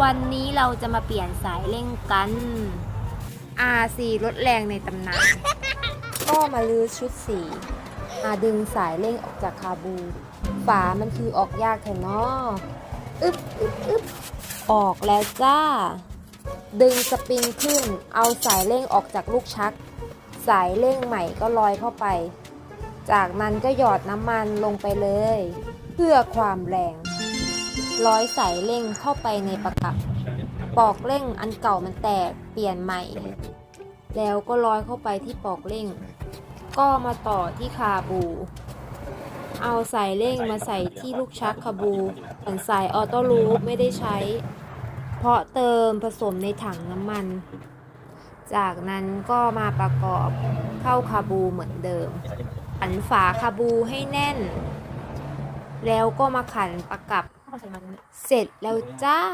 วันนี้เราจะมาเปลี่ยนสายเร่งกัน RC รถแรงในตำนาน ก็มาลื้อชุดสีอาดึงสายเร่งออกจากคาบู ฝามันคือออกยากแค่นออึบอึบอึบออกแล้วจ้า ดึงสปริงขึ้น เอาสายเร่งออกจากลูกชัก สายเร่งใหม่ก็ลอยเข้าไป จากนั้นก็หยอดน้ำมันลงไปเลย เพื่อความแรง ร้อยสายเร่งเข้าไปในประกับปอกเร่งอันเก่ามันแตกเปลี่ยนใหม่ แล้วก็ร้อยเข้าไปที่ปอกเร่ง ก็มาต่อที่คาบู เอาสายเร่งมาใส่ที่ลูกชักคาบูส่วนสายออโต้ลูปไม่ได้ใช้ เพราะเติมผสมในถังน้ำมัน จากนั้นก็มาประกอบเข้าคาบูเหมือนเดิมขันฝาคาบูให้แน่น แล้วก็มาขันประกับ เสร็จแล้วจ้า